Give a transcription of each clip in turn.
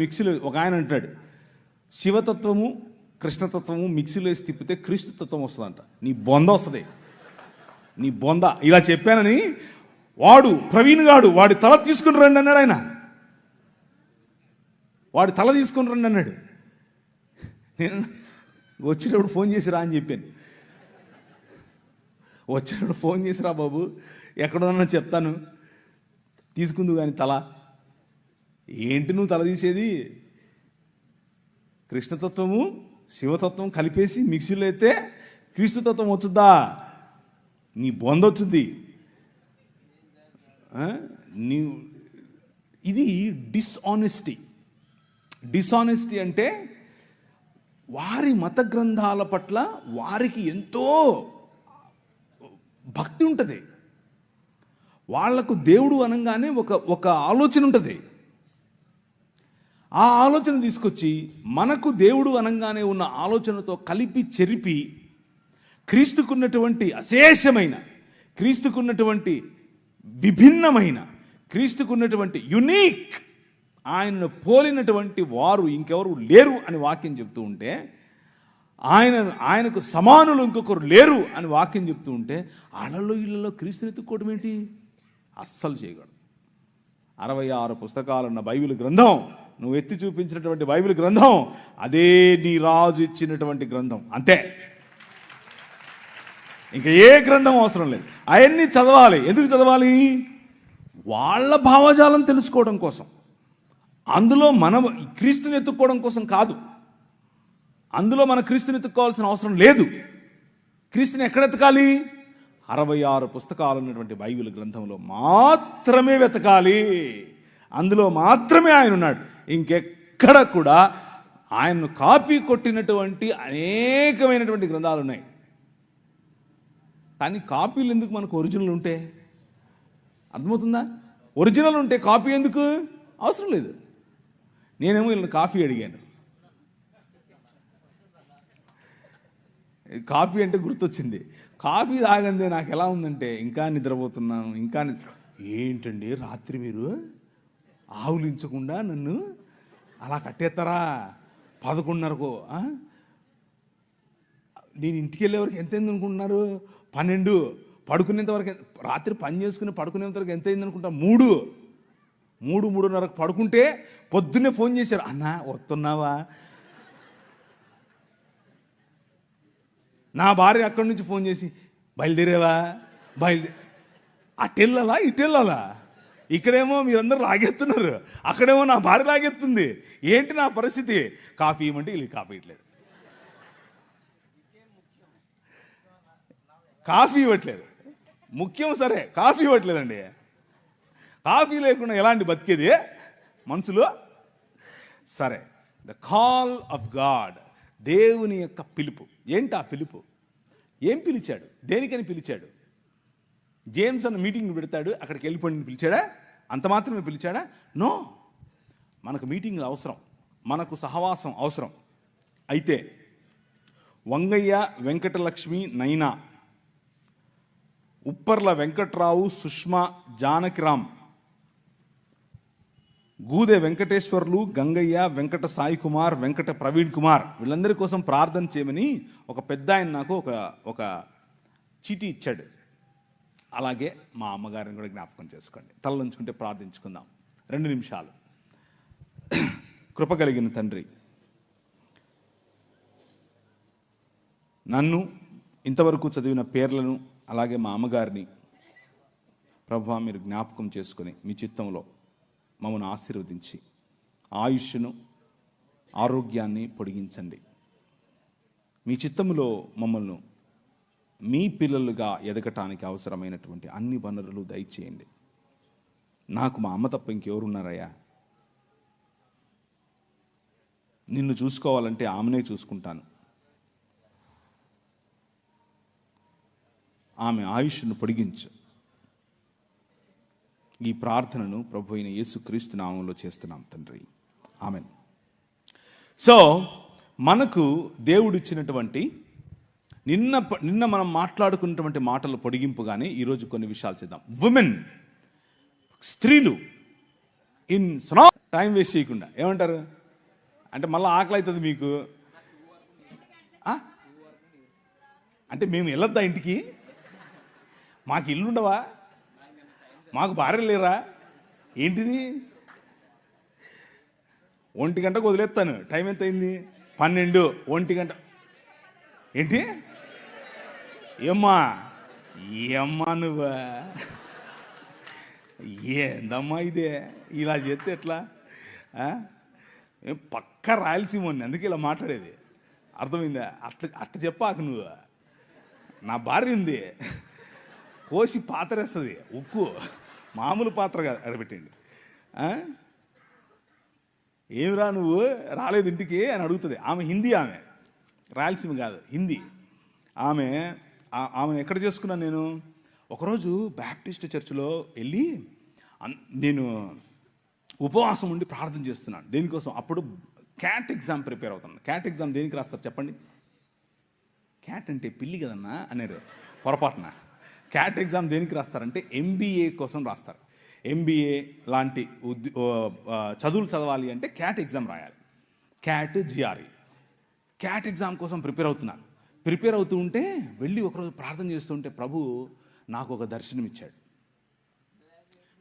మిక్సీలో ఒక ఆయన అంటాడు శివతత్వము కృష్ణతత్వము మిక్సీలో వేసి తిప్పితే క్రీస్తు తత్వం వస్తుందంట. నీ బొంద వస్తుంది. నీ బొంద. ఇలా చెప్పానని వాడు ప్రవీణ్ గాడు వాడి తల తీసుకుని రండి అన్నాడు ఆయన. వాడి తల తీసుకుని రండి అన్నాడు. నేను వచ్చేటప్పుడు ఫోన్ చేసిరా అని చెప్పాను. వచ్చేటప్పుడు ఫోన్ చేసి రా బాబు ఎక్కడున్నా చెప్తాను. తీసుకుందు కానీ తల. ఏంటి నువ్వు తలదీసేది? కృష్ణతత్వము శివతత్వం కలిపేసి మిక్సీలో అయితే క్రీస్తుతత్వం వచ్చుద్దా? నీ బొంద వచ్చింది నీ ఇది డిస్ఆనెస్టీ డిస్ఆనెస్టీ అంటే వారి మత గ్రంథాల పట్ల వారికి ఎంతో భక్తి ఉంటుంది. వాళ్ళకు దేవుడు అనగానే ఒక ఒక ఆలోచన ఉంటుంది. ఆ ఆలోచన తీసుకొచ్చి మనకు దేవుడు అనగానే ఉన్న ఆలోచనతో కలిపి చెరిపి క్రీస్తుకున్నటువంటి అశేషమైన క్రీస్తుకున్నటువంటి విభిన్నమైన క్రీస్తుకున్నటువంటి యునీక్ ఆయనను పోలినటువంటి వారు ఇంకెవరు లేరు అని వాక్యం చెప్తూ ఉంటే ఆయన ఆయనకు సమానులు ఇంకొకరు లేరు అని వాక్యం చెప్తూ ఉంటే అలలో ఇళ్ళలో క్రీస్తుని ఎత్తుక్కోవడం ఏంటి? అస్సలు చేయగలడు అరవై ఆరు పుస్తకాలున్న బైబిల్ గ్రంథం నువ్వు ఎత్తి చూపించినటువంటి బైబిల్ గ్రంథం అదే నీ రాజు ఇచ్చినటువంటి గ్రంథం. అంతే. ఇంకా ఏ గ్రంథం అవసరం లేదు. అవన్నీ చదవాలి. ఎందుకు చదవాలి? వాళ్ళ భావజాలం తెలుసుకోవడం కోసం. అందులో మనం క్రీస్తుని ఎత్తుక్కోవడం కోసం కాదు. అందులో మన క్రీస్తుని ఎత్తుక్కోవాల్సిన అవసరం లేదు. క్రీస్తుని ఎక్కడ ఎతకాలి అరవై ఆరు పుస్తకాలు ఉన్నటువంటి బైబిల్ గ్రంథంలో మాత్రమే వెతకాలి. అందులో మాత్రమే ఆయన ఉన్నాడు ఇంకెక్కడ కూడా ఆయన్ను కాపీ కొట్టినటువంటి అనేకమైనటువంటి గ్రంథాలు ఉన్నాయి కానీ కాపీలు ఎందుకు మనకు ఒరిజినల్ ఉంటే? అర్థమవుతుందా? ఒరిజినల్ ఉంటే కాపీ ఎందుకు? అవసరం లేదు. నేనేమో వీళ్ళని కాఫీ అడిగాను. కాఫీ అంటే గుర్తొచ్చింది. కాఫీ తాగంది నాకు ఎలా ఉందంటే ఇంకా నిద్రపోతున్నాను ఇంకా నిద్ర ఏంటండి రాత్రి మీరు? ఆవులించకుండా నన్ను అలా కట్టేస్తారా? పదకొండున్నరకు నేను ఇంటికి వెళ్ళే వరకు ఎంత అయింది అనుకుంటున్నారు? పన్నెండు. పడుకునేంత వరకు రాత్రి పని చేసుకుని పడుకునేంత వరకు ఎంత అయింది అనుకుంటా? మూడు. మూడు మూడున్నరకు పడుకుంటే పొద్దున్నే ఫోన్ చేశారు. అన్నా వస్తున్నావా? నా భార్య అక్కడి నుంచి ఫోన్ చేసి బయలుదేరేవా? బయలుదేరి అటెళ్ళాలా? ఇటెళ్ళాలా? ఇక్కడేమో మీరందరూ లాగెత్తున్నారు అక్కడేమో నా భార్య లాగెత్తుంది ఏంటి నా పరిస్థితి? కాఫీ ఇవ్వమంటే వీళ్ళు కాఫీ ఇవ్వట్లేదు. కాఫీ ఇవ్వట్లేదు. ముఖ్యం సరే కాఫీ ఇవ్వట్లేదండి. కాఫీ లేకుండా ఎలాంటి బతికేది? మనసులో సరే ద కాల్ ఆఫ్ గాడ్ దేవుని యొక్క పిలుపు. ఏంటి ఆ పిలుపు? ఏం పిలిచాడు? దేనికని పిలిచాడు? జేమ్స్ అన్న మీటింగ్ పెడతాడు అక్కడికి వెళ్ళిపోయి పిలిచాడా? అంత మాత్రమే పిలిచాడా? నో. మనకు మీటింగ్లు అవసరం. మనకు సహవాసం అవసరం. అయితే వంగయ్య వెంకటలక్ష్మి నైనా ఉప్పర్ల వెంకట్రావు సుష్మా జానకిరామ్ గూదె వెంకటేశ్వర్లు గంగయ్య వెంకట సాయి కుమార్ వెంకట ప్రవీణ్ కుమార్ వీళ్ళందరి కోసం ప్రార్థన చేయమని ఒక పెద్ద ఆయన నాకు ఒక ఒక చీటీ ఇచ్చాడు. అలాగే మా అమ్మగారిని కూడా జ్ఞాపకం చేసుకోండి. తలలుంచుకుంటే ప్రార్థించుకుందాం. రెండు నిమిషాలు. కృప కలిగిన తండ్రి నన్ను ఇంతవరకు చదివిన పేర్లను అలాగే మా అమ్మగారిని ప్రభు మీరు జ్ఞాపకం చేసుకుని మీ చిత్తంలో మమ్మల్ని ఆశీర్వదించి ఆయుష్ను ఆరోగ్యాన్ని పొడిగించండి. మీ చిత్తములో మమ్మల్ని మీ పిల్లలుగా ఎదగటానికి అవసరమైనటువంటి అన్ని వనరులు దయచేయండి. నాకు మా అమ్మ తప్ప ఇంకెవరున్నారయ్యా? నిన్ను చూసుకోవాలంటే ఆమెనే చూసుకుంటాను. ఆమె ఆయుష్ను పొడిగించు. ఈ ప్రార్థనను ప్రభు అయిన యేసుక్రీస్తు నామంలో చేస్తున్నాం తండ్రి. ఆమెన్. సో మనకు దేవుడిచ్చినటువంటి నిన్న ప- నిన్న మనం మాట్లాడుకున్నటువంటి మాటలు పొడిగింపుగానే ఈరోజు కొన్ని విషయాలు చేద్దాం. ఉమెన్ స్త్రీలు ఇన్ టైం వేస్ట్ చేయకుండా ఏమంటారు? అంటే మళ్ళీ ఆకలి అవుతుంది మీకు అంటే మేము వెళ్ళొద్దా ఇంటికి? మాకు ఇల్లు ఉండవా మాకు భార్య లేరా? ఏంటిది? ఒంటి గంటకు వదిలేస్తాను. టైం ఎంత అయింది పన్నెండు. ఒంటి గంట ఏంటి? ఏమ్మా? ఏమ్మా నువ్వా? ఏందమ్మా ఇదే? ఇలా చేస్తే ఎట్లా? పక్క రాయలసీమని అందుకే ఇలా మాట్లాడేది. అర్థమైందా? అట్ట అట్ట చెప్పాక నువ్వు. నా భార్య ఉంది. కోసి పాత్రేస్తుంది. ఉక్కు. మామూలు పాత్ర కాదు. అడబెట్టండి ఆ? ఏమిరా నువ్వు? రాలేదు ఇంటికి అని అడుగుతుంది. ఆమె హిందీ ఆమె. రాయలసీమ కాదు. హిందీ. ఆమె ఆమెను ఎక్కడ చేసుకున్నాను నేను? ఒకరోజు బ్యాప్టిస్ట్ చర్చిలో వెళ్ళి అన్- నేను ఉపవాసం ఉండి ప్రార్థన చేస్తున్నాను. దేనికోసం? అప్పుడు క్యాట్ ఎగ్జామ్ ప్రిపేర్ అవుతున్నాను. క్యాట్ ఎగ్జామ్ దేనికి రాస్తారు చెప్పండి? క్యాట్ అంటే పిల్లి కదన్నా అనేరు. పొరపాటున. క్యాట్ ఎగ్జామ్ దేనికి రాస్తారంటే ఎంబీఏ కోసం రాస్తారు. ఎంబీఏ లాంటి చదువులు చదవాలి అంటే క్యాట్ ఎగ్జామ్ రాయాలి. క్యాట్ జిఆర్ఈ క్యాట్ ఎగ్జామ్ కోసం ప్రిపేర్ అవుతున్నాను. ప్రిపేర్ అవుతూ ఉంటే వెళ్ళి ఒకరోజు ప్రార్థన చేస్తుంటే ప్రభు నాకు ఒక దర్శనం ఇచ్చాడు.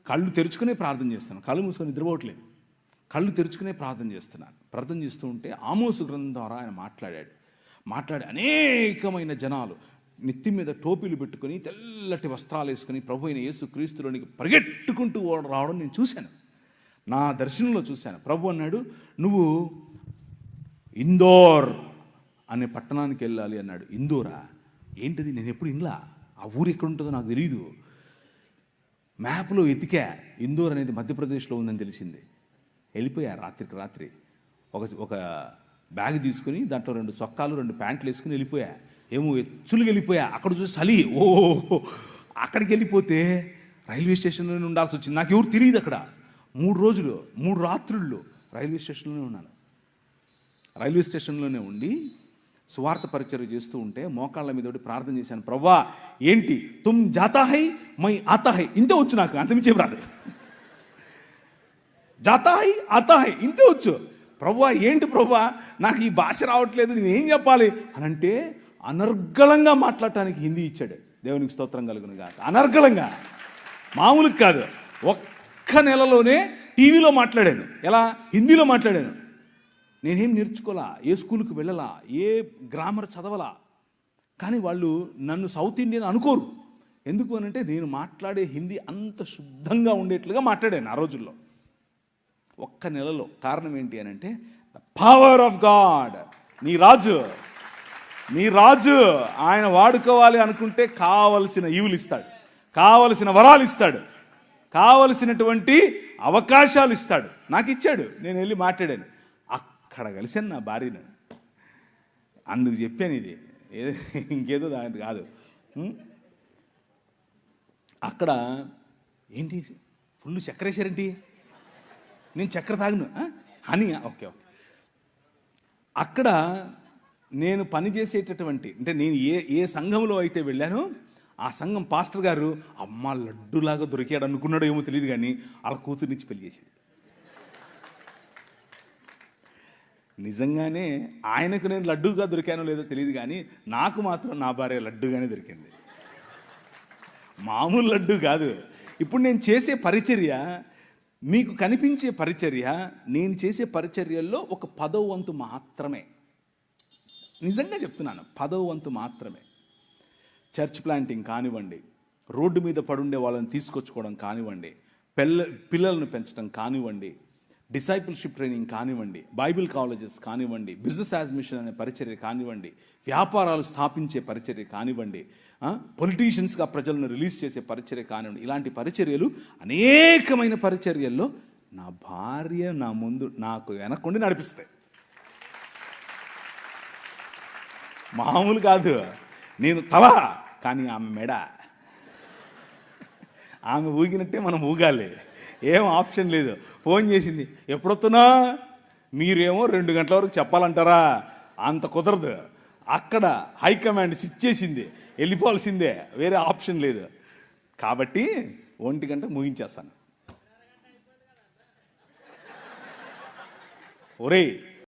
కళ్ళు తెరుచుకునే ప్రార్థన చేస్తున్నాను. కళ్ళు మూసుకొని నిద్రపోవట్లేదు. కళ్ళు తెరుచుకునే ప్రార్థన చేస్తున్నాను. ప్రార్థన చేస్తూ ఉంటే ఆమోసు గ్రంథం ద్వారా ఆయన మాట్లాడాడు. మాట్లాడి అనేకమైన జనాలు నెత్తి మీద టోపీలు పెట్టుకొని తెల్లటి వస్త్రాలు వేసుకొని ప్రభు అయిన యేసు క్రీస్తులోనికి పరిగెట్టుకుంటూ రావడం నేను చూశాను. నా దర్శనంలో చూశాను. ప్రభు అన్నాడు నువ్వు ఇందోర్ అనే పట్టణానికి వెళ్ళాలి అన్నాడు. ఇందోరా ఏంటిది? నేను ఎప్పుడు ఇంలా ఆ ఊరు ఎక్కడ ఉంటుందో నాకు తెలియదు మ్యాప్లో ఎతికా ఇందూర్ అనేది మధ్యప్రదేశ్లో ఉందని తెలిసింది. వెళ్ళిపోయా రాత్రికి రాత్రి. ఒక ఒక బ్యాగ్ తీసుకుని దాంట్లో రెండు సొక్కాలు రెండు ప్యాంట్లు వేసుకుని వెళ్ళిపోయా. ఏమో ఎచ్చులు వెళ్ళిపోయా. అక్కడ చూసి చలి. ఓ అక్కడికి వెళ్ళిపోతే రైల్వే స్టేషన్లోనే ఉండాల్సి వచ్చింది. నాకు ఎవరు తెలియదు అక్కడ. మూడు రోజులు మూడు రాత్రుళ్ళు రైల్వే స్టేషన్లోనే ఉన్నాను. రైల్వే స్టేషన్లోనే ఉండి సువార్త పరిచయం చేస్తూ ఉంటే మోకాళ్ళ మీద ఒకటి ప్రార్థన చేశాను ప్రవ్వా ఏంటి? తుమ్ జాతాహై మై ఆతాహై. ఇంతే వచ్చు నాకు అంతమించే రాదు. జాతాహై హై ఇంతే వచ్చు. ప్రవ్వా ఏంటి ప్రవ్వా? నాకు ఈ భాష రావట్లేదు నేను ఏం చెప్పాలి? అని అంటే అనర్గళంగా మాట్లాడటానికి హిందీ ఇచ్చాడు. దేవునికి స్తోత్రం కలుగును కాక అనర్గళంగా. మామూలుగా కాదు. ఒక్క నెలలోనే టీవీలో మాట్లాడాను. ఎలా? హిందీలో మాట్లాడాను. నేనేం నేర్చుకోలా? ఏ స్కూల్కి వెళ్ళలా? ఏ గ్రామర్ చదవలా? కానీ వాళ్ళు నన్ను సౌత్ ఇండియన్ అనుకోరు. ఎందుకు అని అంటే నేను మాట్లాడే హిందీ అంత శుద్ధంగా ఉండేట్లుగా మాట్లాడాను ఆ రోజుల్లో. ఒక్క నెలలో కారణం ఏంటి అని అంటే ద పవర్ ఆఫ్ గాడ్ నీ రాజు. నీ రాజు. ఆయన వాడుకోవాలి అనుకుంటే కావలసిన ఈవులు ఇస్తాడు. కావలసిన వరాలు ఇస్తాడు. కావలసినటువంటి అవకాశాలు ఇస్తాడు. నాకు ఇచ్చాడు. నేను వెళ్ళి మాట్లాడాను. అక్కడ కలిసాను నా భార్యను. అందుకు చెప్పాను ఇది. ఏదో ఇంకేదో దాని కాదు. అక్కడ ఏంటి? ఫుల్ చక్కెర వేసారేంటి నేను చక్కెర తాగను. Honey okay okay. అక్కడ నేను పని చేసేటటువంటి అంటే నేను ఏ ఏ సంఘంలో అయితే వెళ్ళానో ఆ సంఘం పాస్టర్ గారు అమ్మ లడ్డులాగా దొరికాడు అనుకున్నాడో ఏమో తెలియదు కానీ వాళ్ళ కూతురునిచ్చి పెళ్ళి చేశాడు. నిజంగానే ఆయనకు నేను లడ్డూగా దొరికానో లేదో తెలియదు కానీ నాకు మాత్రం నా భార్య లడ్డుగానే దొరికింది. మామూలు లడ్డు కాదు. ఇప్పుడు నేను చేసే పరిచర్య మీకు కనిపించే పరిచర్య నేను చేసే పరిచర్యల్లో ఒక పదవ వంతు మాత్రమే. నిజంగా చెప్తున్నాను పదవ వంతు మాత్రమే. చర్చ్ ప్లాంటింగ్ కానివ్వండి రోడ్డు మీద పడుండే వాళ్ళని తీసుకొచ్చుకోవడం కానివ్వండి పిల్ల పిల్లలను పెంచడం కానివ్వండి డిసైపుల్షిప్ ట్రైనింగ్ కానివ్వండి బైబిల్ కాలేజెస్ కానివ్వండి బిజినెస్ యాడ్మిషన్ అనే పరిచర్య కానివ్వండి వ్యాపారాలు స్థాపించే పరిచర్య కానివ్వండి పొలిటీషియన్స్గా ప్రజలను రిలీజ్ చేసే పరిచర్య కానివ్వండి ఇలాంటి పరిచర్యలు అనేకమైన పరిచర్యల్లో నా భార్య నా ముందు నాకు వెనక్కుండి నడిపిస్తాయి. మామూలు కాదు. నేను తల కానీ ఆమె మెడ. ఆమె ఊగినట్టే మనం ఊగాలి. ఏం ఆప్షన్ లేదు. ఫోన్ చేసింది ఎప్పుడొస్తున్నా మీరేమో రెండు గంటల వరకు చెప్పాలంటారా? అంత కుదరదు. అక్కడ హైకమాండ్ స్విచ్ చేసింది వెళ్ళిపోవాల్సిందే. వేరే ఆప్షన్ లేదు. కాబట్టి ఒంటి గంట ముగించేస్తాను. ఒరే